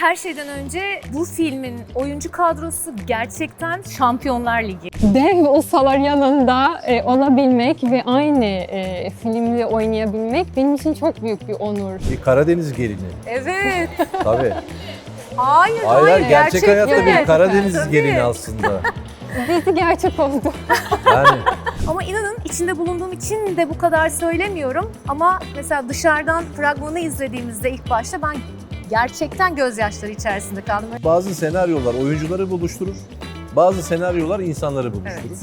Her şeyden önce bu filmin oyuncu kadrosu gerçekten Şampiyonlar Ligi. Dev ustalar yanında e, olabilmek ve aynı e, filmde oynayabilmek benim için çok büyük bir onur. Bir Karadeniz gelini. Evet. Tabii. Hayır, Hayır, hayır. gerçek, hayatta bir Karadeniz Tabii. gelini aslında. Dizi gerçek oldu. Yani Ama inanın içinde bulunduğum için de bu kadar söylemiyorum. Ama mesela dışarıdan fragmanı izlediğimizde ilk başta ben gerçekten gözyaşları içerisinde kaldım. bazı senaryolar oyuncuları buluşturur. Bazı senaryolar insanları buluşturur. Evet.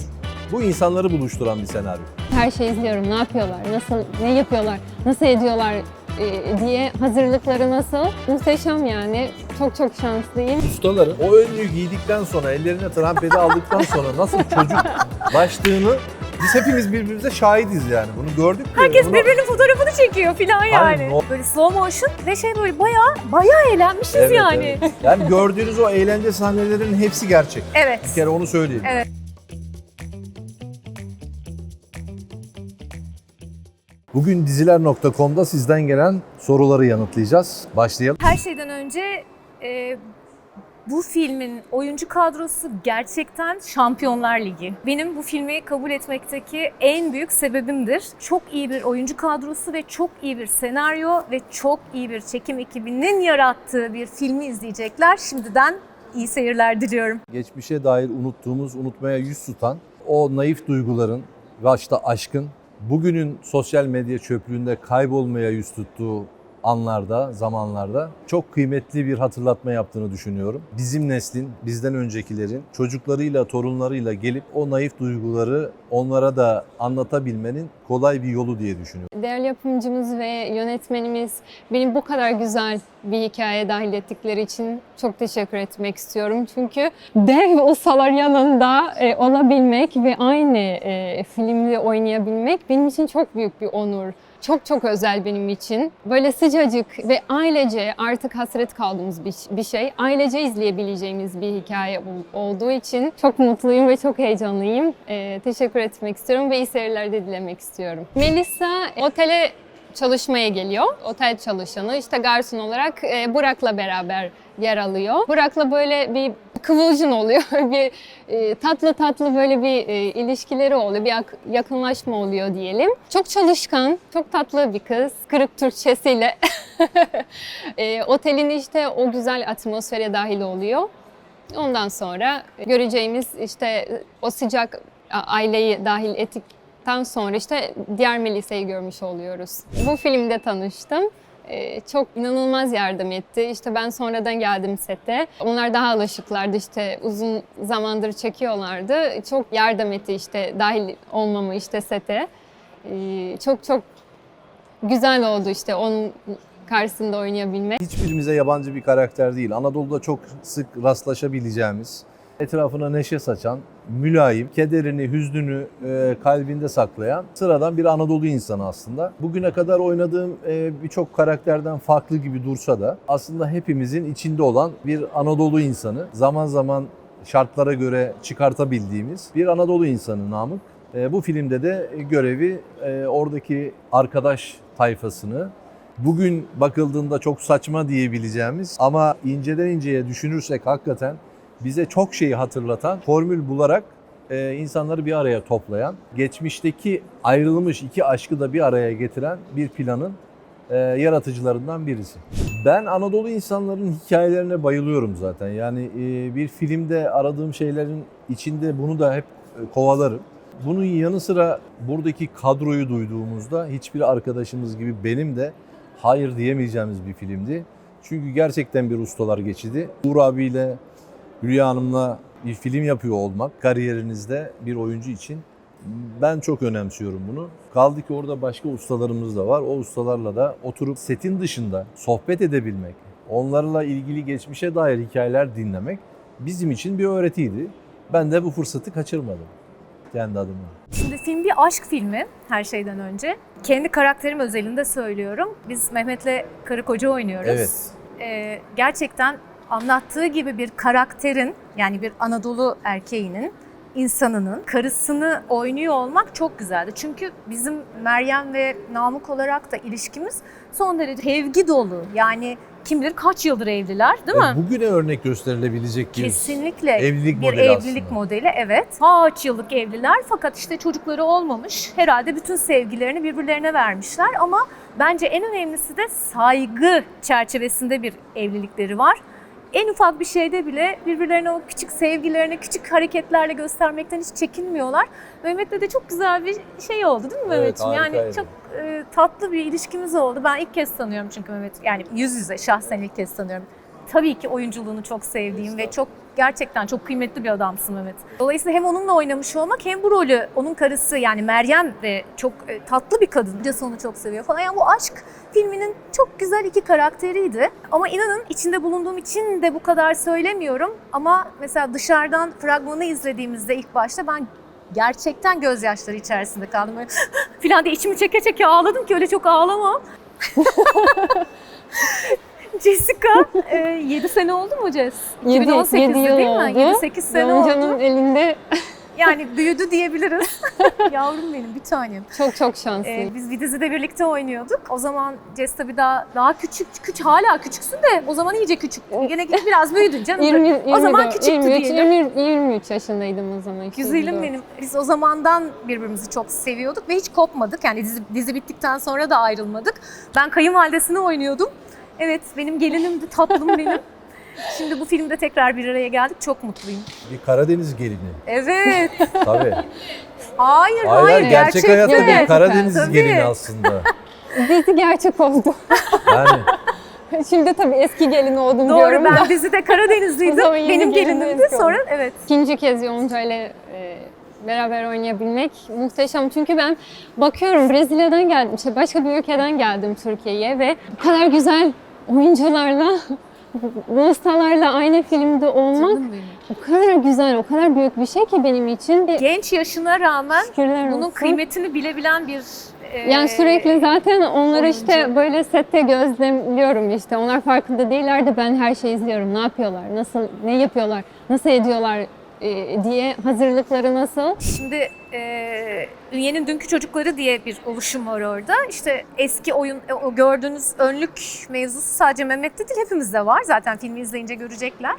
Bu insanları buluşturan bir senaryo. Her şeyi izliyorum. Ne yapıyorlar? Nasıl, ne yapıyorlar? Nasıl ediyorlar? e, diye hazırlıkları nasıl? Muhteşem yani. Çok çok şanslıyım. Ustaların o önlüğü giydikten sonra, ellerine trampede aldıktan sonra nasıl çocuk başlığını biz hepimiz birbirimize şahidiz yani. Bunu gördük. de Herkes bunu- birbirinin fotoğrafını çekiyor falan yani. Hayır, no- Böyle slow motion ve şey böyle bayağı bayağı eğlenmişiz Evet, yani. evet. Yani gördüğünüz o eğlence sahnelerinin hepsi gerçek. Evet. Bir kere onu söyleyeyim. Evet. Bugün diziler.com'da sizden gelen soruları yanıtlayacağız. Başlayalım. Her şeyden önce e, bu filmin oyuncu kadrosu gerçekten Şampiyonlar Ligi. Benim bu filmi kabul etmekteki en büyük sebebimdir. Çok iyi bir oyuncu kadrosu ve çok iyi bir senaryo ve çok iyi bir çekim ekibinin yarattığı bir filmi izleyecekler. Şimdiden iyi seyirler diliyorum. Geçmişe dair unuttuğumuz, unutmaya yüz tutan o naif duyguların, başta aşkın bugünün sosyal medya çöplüğünde kaybolmaya yüz tuttuğu anlarda, zamanlarda çok kıymetli bir hatırlatma yaptığını düşünüyorum. Bizim neslin, bizden öncekilerin çocuklarıyla, torunlarıyla gelip o naif duyguları onlara da anlatabilmenin kolay bir yolu diye düşünüyorum. Değerli yapımcımız ve yönetmenimiz beni bu kadar güzel bir hikaye dahil ettikleri için çok teşekkür etmek istiyorum. Çünkü dev ustalar yanında e, olabilmek ve aynı e, filmde oynayabilmek benim için çok büyük bir onur. Çok çok özel benim için. Böyle sıcacık ve ailece artık hasret kaldığımız bir, bir şey. Ailece izleyebileceğimiz bir hikaye ol- olduğu için çok mutluyum ve çok heyecanlıyım. E, teşekkür etmek istiyorum ve iyi seyirler de dilemek istiyorum. Melisa otele çalışmaya geliyor. Otel çalışanı işte garson olarak e, Burak'la beraber yer alıyor. Burak'la böyle bir kıvılcım oluyor. bir e, tatlı tatlı böyle bir e, ilişkileri oluyor. Bir yak- yakınlaşma oluyor diyelim. Çok çalışkan, çok tatlı bir kız. Kırık Türkçesiyle e, otelin işte o güzel atmosfere dahil oluyor. Ondan sonra göreceğimiz işte o sıcak aileyi dahil ettikten sonra işte diğer Melisa'yı görmüş oluyoruz. Bu filmde tanıştım. Ee, çok inanılmaz yardım etti. İşte ben sonradan geldim sete. Onlar daha alışıklardı işte uzun zamandır çekiyorlardı. Çok yardım etti işte dahil olmamı işte sete. Ee, çok çok güzel oldu işte onun karşısında oynayabilmek. Hiçbirimize yabancı bir karakter değil. Anadolu'da çok sık rastlaşabileceğimiz, etrafına neşe saçan, mülayim, kederini, hüznünü e, kalbinde saklayan sıradan bir Anadolu insanı aslında. Bugüne kadar oynadığım e, birçok karakterden farklı gibi dursa da aslında hepimizin içinde olan bir Anadolu insanı. Zaman zaman şartlara göre çıkartabildiğimiz bir Anadolu insanı Namık. E, bu filmde de görevi e, oradaki arkadaş tayfasını bugün bakıldığında çok saçma diyebileceğimiz ama inceden inceye düşünürsek hakikaten bize çok şeyi hatırlatan formül bularak e, insanları bir araya toplayan, geçmişteki ayrılmış iki aşkı da bir araya getiren bir planın e, yaratıcılarından birisi. Ben Anadolu insanların hikayelerine bayılıyorum zaten. Yani e, bir filmde aradığım şeylerin içinde bunu da hep e, kovalarım. Bunun yanı sıra buradaki kadroyu duyduğumuzda hiçbir arkadaşımız gibi benim de hayır diyemeyeceğimiz bir filmdi. Çünkü gerçekten bir ustalar geçidi. Uğur abiyle, Hülya Hanım'la bir film yapıyor olmak kariyerinizde bir oyuncu için ben çok önemsiyorum bunu. Kaldı ki orada başka ustalarımız da var. O ustalarla da oturup setin dışında sohbet edebilmek, onlarla ilgili geçmişe dair hikayeler dinlemek bizim için bir öğretiydi. Ben de bu fırsatı kaçırmadım kendi adıma. Şimdi film bir aşk filmi her şeyden önce. Kendi karakterim özelinde söylüyorum. Biz Mehmet'le karı koca oynuyoruz. Evet. Ee, gerçekten anlattığı gibi bir karakterin yani bir Anadolu erkeğinin insanının karısını oynuyor olmak çok güzeldi. Çünkü bizim Meryem ve Namık olarak da ilişkimiz son derece sevgi dolu. Yani kim bilir kaç yıldır evliler değil E, mi? Bugüne örnek gösterilebilecek bir Kesinlikle evlilik bir modeli evlilik aslında. modeli evet. Kaç yıllık evliler fakat işte çocukları olmamış. Herhalde bütün sevgilerini birbirlerine vermişler ama bence en önemlisi de saygı çerçevesinde bir evlilikleri var. En ufak bir şeyde bile birbirlerine o küçük sevgilerini küçük hareketlerle göstermekten hiç çekinmiyorlar. Mehmet'le de çok güzel bir şey oldu değil mi Evet, Mehmet'ciğim? yani harikaydı. çok e, tatlı bir ilişkimiz oldu. Ben ilk kez tanıyorum çünkü Mehmet. Yani yüz yüze şahsen ilk kez tanıyorum. Tabii ki oyunculuğunu çok sevdiğim ve çok gerçekten çok kıymetli bir adamsın Mehmet. Dolayısıyla hem onunla oynamış olmak hem bu rolü onun karısı yani Meryem de çok e, tatlı bir kadın. Kocası onu çok seviyor falan. Yani bu aşk filminin çok güzel iki karakteriydi. Ama inanın içinde bulunduğum için de bu kadar söylemiyorum. Ama mesela dışarıdan fragmanı izlediğimizde ilk başta ben gerçekten gözyaşları içerisinde kaldım. Böyle filan diye içimi çeke çeke ağladım ki öyle çok ağlamam. Jessica 7 sene oldu mu Jess? Yedi- 2018'de yedi yıl değil mi? oldu. 7-8 sene Yonca'nın oldu. elinde Yani büyüdü diyebiliriz. Yavrum benim bir tanem. çok çok şanslıyım. Ee, biz bir dizide birlikte oynuyorduk. O zaman Jess tabii daha, daha küçük, küçük hala küçüksün de o zaman iyice küçük. Yine biraz büyüdün canım. 20, 20, o zaman küçüktü 23, diyelim. 20, 23 yaşındaydım o zaman. Güzelim 24. benim. Biz o zamandan birbirimizi çok seviyorduk ve hiç kopmadık. Yani dizi, dizi bittikten sonra da ayrılmadık. Ben kayınvalidesini oynuyordum. Evet benim gelinimdi, tatlım benim. Şimdi bu filmde tekrar bir araya geldik. Çok mutluyum. Bir Karadeniz gelini. Evet. Tabii. Hayır, hayır. Hayır, hayır gerçek hayatta bir Karadeniz Tabii. gelini aslında. Dizi gerçek oldu. Yani Şimdi tabii eski gelin oldum Doğru diyorum ben da. dizide Karadenizliydim. Benim gelin gelinimdi. Sonra evet. İkinci kez Yonca ile e, beraber oynayabilmek muhteşem. Çünkü ben bakıyorum Brezilya'dan geldim, işte başka bir ülkeden geldim Türkiye'ye ve bu kadar güzel oyuncularla, bu ustalarla aynı filmde olmak o kadar güzel, o kadar büyük bir şey ki benim için. Genç yaşına rağmen şükürler bunun olsun. kıymetini bilebilen bir e, Yani sürekli zaten onları oyuncu. işte böyle sette gözlemliyorum işte. Onlar farkında değillerdi. Ben her şeyi izliyorum. Ne yapıyorlar? Nasıl ne yapıyorlar? Nasıl ediyorlar e, diye hazırlıkları nasıl? Şimdi e, Ünye'nin Dünkü Çocukları diye bir oluşum var orada. İşte eski oyun, e, o gördüğünüz önlük mevzusu sadece Mehmet'te değil hepimizde var. Zaten filmi izleyince görecekler.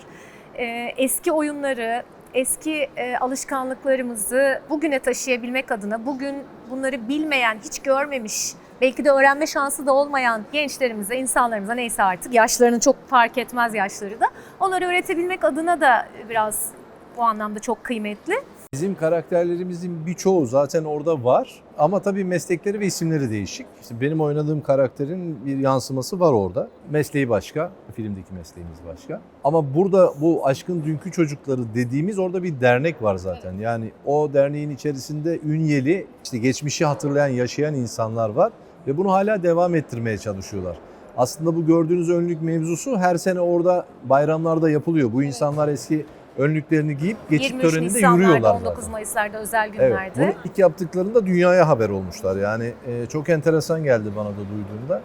E, eski oyunları, eski e, alışkanlıklarımızı bugüne taşıyabilmek adına bugün bunları bilmeyen, hiç görmemiş, belki de öğrenme şansı da olmayan gençlerimize, insanlarımıza neyse artık yaşlarını çok fark etmez yaşları da onları öğretebilmek adına da biraz bu anlamda çok kıymetli. bizim karakterlerimizin birçoğu zaten orada var. Ama tabii meslekleri ve isimleri değişik. İşte benim oynadığım karakterin bir yansıması var orada. Mesleği başka, filmdeki mesleğimiz başka. Ama burada bu Aşkın Dünkü Çocukları dediğimiz orada bir dernek var zaten. Yani o derneğin içerisinde ünyeli, işte geçmişi hatırlayan, yaşayan insanlar var. Ve bunu hala devam ettirmeye çalışıyorlar. Aslında bu gördüğünüz önlük mevzusu her sene orada bayramlarda yapılıyor. Bu insanlar eski önlüklerini giyip geçit 23 töreninde Nisanlarda, yürüyorlar 19 zaten. Mayıs'larda özel Evet, günlerde. bunu ilk yaptıklarında dünyaya haber olmuşlar. Yani e, çok enteresan geldi bana da duyduğumda.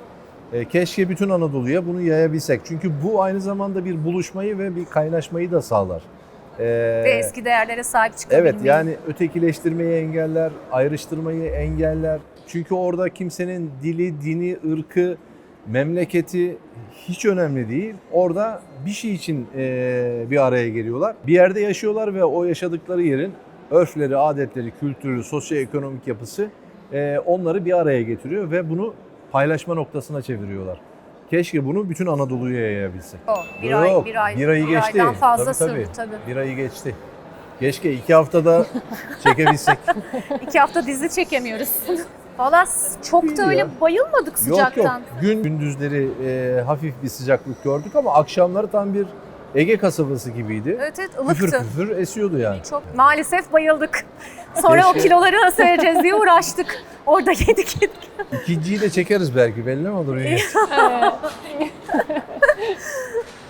E, keşke bütün Anadolu'ya bunu yayabilsek. Çünkü bu aynı zamanda bir buluşmayı ve bir kaynaşmayı da sağlar. E, Ve eski değerlere sahip çıkabilmeyi. Evet yani ötekileştirmeyi engeller, ayrıştırmayı engeller. Çünkü orada kimsenin dili, dini, ırkı, memleketi hiç önemli değil. Orada bir şey için eee, bir araya geliyorlar. Bir yerde yaşıyorlar ve o yaşadıkları yerin örfleri, adetleri, kültürü, sosyoekonomik yapısı eee, onları bir araya getiriyor ve bunu paylaşma noktasına çeviriyorlar. Keşke bunu bütün Anadolu'ya yayabilsek. O, bir ay, bir ay, bir ayı geçti. aydan fazla Tabii, tabii. sürdü tabii. Bir ayı geçti. Keşke iki haftada çekebilsek. İki hafta dizi çekemiyoruz. Valla çok da öyle ya. bayılmadık yok sıcaktan. yok. Gün gündüzleri e, hafif bir sıcaklık gördük ama akşamları tam bir Ege kasabası gibiydi. Evet evet Küfür ılıktı. küfür esiyordu yani. Çok maalesef bayıldık. Sonra o Keşke. kiloları nasıl vereceğiz diye uğraştık. Orada yedik yedik. İkinciyi de çekeriz belki belli mi olur?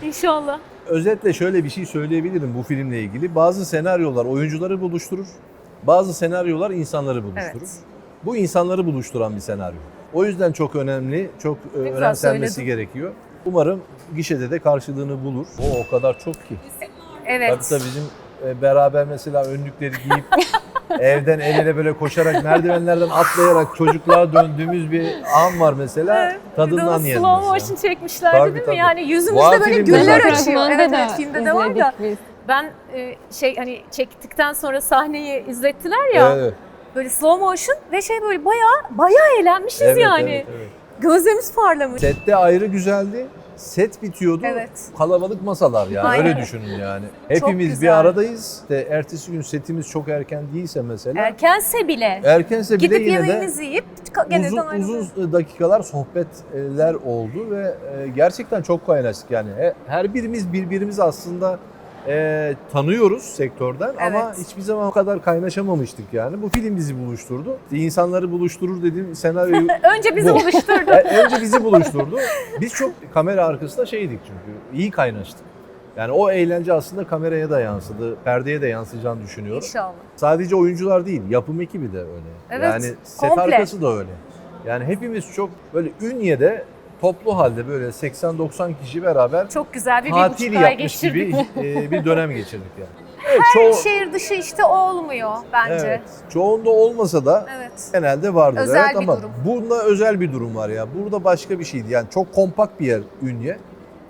İnşallah. Özetle şöyle bir şey söyleyebilirim bu filmle ilgili. Bazı senaryolar oyuncuları buluşturur. Bazı senaryolar insanları buluşturur. Evet. Bu insanları buluşturan bir senaryo. O yüzden çok önemli, çok e, güzel önemsenmesi söyledin. gerekiyor. Umarım gişede de karşılığını bulur. O o kadar çok ki. Evet. Tabii da bizim e, beraber mesela önlükleri giyip evden el ele böyle koşarak merdivenlerden atlayarak çocukluğa döndüğümüz bir an var mesela. Evet, Tadından yiyelim slow mesela. motion çekmişlerdi Tabii, değil tabii. mi? Yani Var yüzümüzde böyle filmde güller açıyor. Evet, evet filmde de var da. biz. Ben e, şey hani çektikten sonra sahneyi izlettiler ya. Evet, Böyle slow motion ve şey böyle bayağı bayağı eğlenmişiz evet, yani. evet, evet. Gözlerimiz parlamış. Sette ayrı güzeldi. Set bitiyordu. Evet. Kalabalık masalar yani Aynen. öyle düşünün yani. Hepimiz bir aradayız. İşte ertesi gün setimiz çok erken değilse mesela. Erkense bile Erkense bile gidip yine de yiyip uzun, uzun dakikalar sohbetler oldu ve e, gerçekten çok kaynaştık yani. He- Her birimiz birbirimizi aslında e, tanıyoruz sektörden ama Evet. hiçbir zaman o kadar kaynaşamamıştık yani. Bu film bizi buluşturdu. İnsanları buluşturur dediğim senaryoyu Önce bizi Bu. buluşturdu. E, önce bizi buluşturdu. Biz çok kamera arkasında şeydik çünkü. iyi kaynaştık. Yani o eğlence aslında kameraya da yansıdı, perdeye de yansıyacağını düşünüyorum. İnşallah. Sadece oyuncular değil, yapım ekibi de öyle. Evet, yani set komple. arkası da öyle. Yani hepimiz çok böyle Ünye'de toplu halde böyle 80-90 kişi beraber Çok güzel bir, bir tatil ay yapmış geçirdik. gibi e, bir dönem geçirdik yani. Evet, Her çoğu, şehir dışı işte olmuyor bence. evet, çoğunda olmasa da Evet. genelde vardır. Özel evet, bir ama durum. bunda özel bir durum var ya. Burada başka bir şeydi. Yani çok kompakt bir yer Ünye.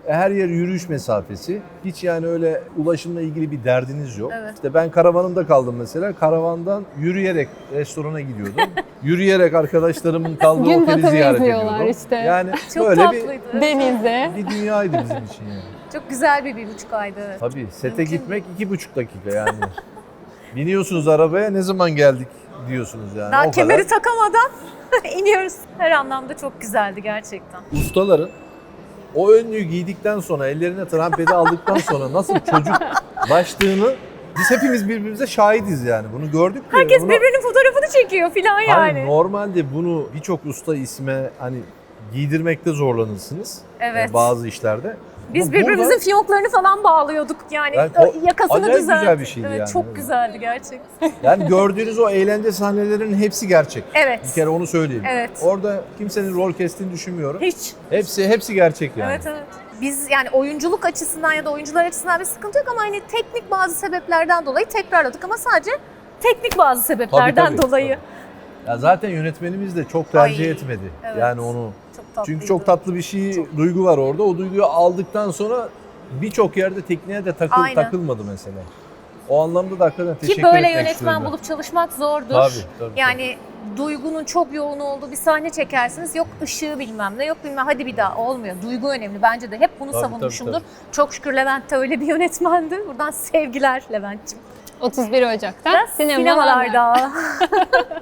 Her yer yürüyüş mesafesi. Hiç yani öyle ulaşımla ilgili bir derdiniz yok. Evet. İşte ben karavanımda kaldım mesela. Karavandan yürüyerek restorana gidiyordum. yürüyerek arkadaşlarımın kaldığı Gün oteli batımı ziyaret izliyorlar ediyordum. işte. Yani Çok böyle tatlıydı. Denize. bir, bir dünyaydı bizim için yani. Çok güzel bir bir buçuk aydı. Tabii sete Mümkün gitmek iki buçuk dakika yani. Biniyorsunuz arabaya ne zaman geldik diyorsunuz yani. Daha o kadar. kemeri takamadan iniyoruz. Her anlamda çok güzeldi gerçekten. ustaların o önlüğü giydikten sonra ellerine trampeti aldıktan sonra nasıl çocuk başlığını biz hepimiz birbirimize şahidiz yani. Bunu gördük Herkes bunu, birbirinin fotoğrafını çekiyor filan Hani yani. normalde bunu birçok usta isme hani giydirmekte zorlanırsınız. Evet. e, Bazı işlerde. Biz Ama birbirimizin burada- fiyonklarını falan bağlıyorduk yani. Yani O yakasını acayip düzeltti. güzel bir şeydi evet, yani, Çok güzeldi gerçekten. Yani gördüğünüz o eğlence sahnelerinin hepsi gerçek. Evet. Bir kere onu söyleyeyim. Evet. Orada kimsenin rol kestiğini düşünmüyorum. Hiç. Hepsi hepsi gerçek yani. Evet evet. Biz yani oyunculuk açısından ya da oyuncular açısından bir sıkıntı yok ama hani teknik bazı sebeplerden dolayı tekrarladık ama sadece teknik bazı sebeplerden tabii, dolayı. Ya zaten yönetmenimiz de çok tercih Ay, etmedi. evet. Yani onu tatlıydı. Çünkü çok tatlı bir şey, duygu var orada. O duyguyu aldıktan sonra birçok yerde tekniğe de takıl, Aynen. takılmadı mesela. O anlamda da hakikaten teşekkür Ki böyle yönetmen ben. bulup çalışmak zordur. Tabii, tabii. Yani duygunun çok yoğun olduğu bir sahne çekersiniz. Yok ışığı bilmem ne, yok bilmem hadi bir daha olmuyor. Duygu önemli bence de. Hep bunu Tabii, savunmuşumdur. tabii, Çok şükür Levent de öyle bir yönetmendi. Buradan sevgiler Levent'ciğim. 31 Ocak'ta sinemalarda. Sinemalarda.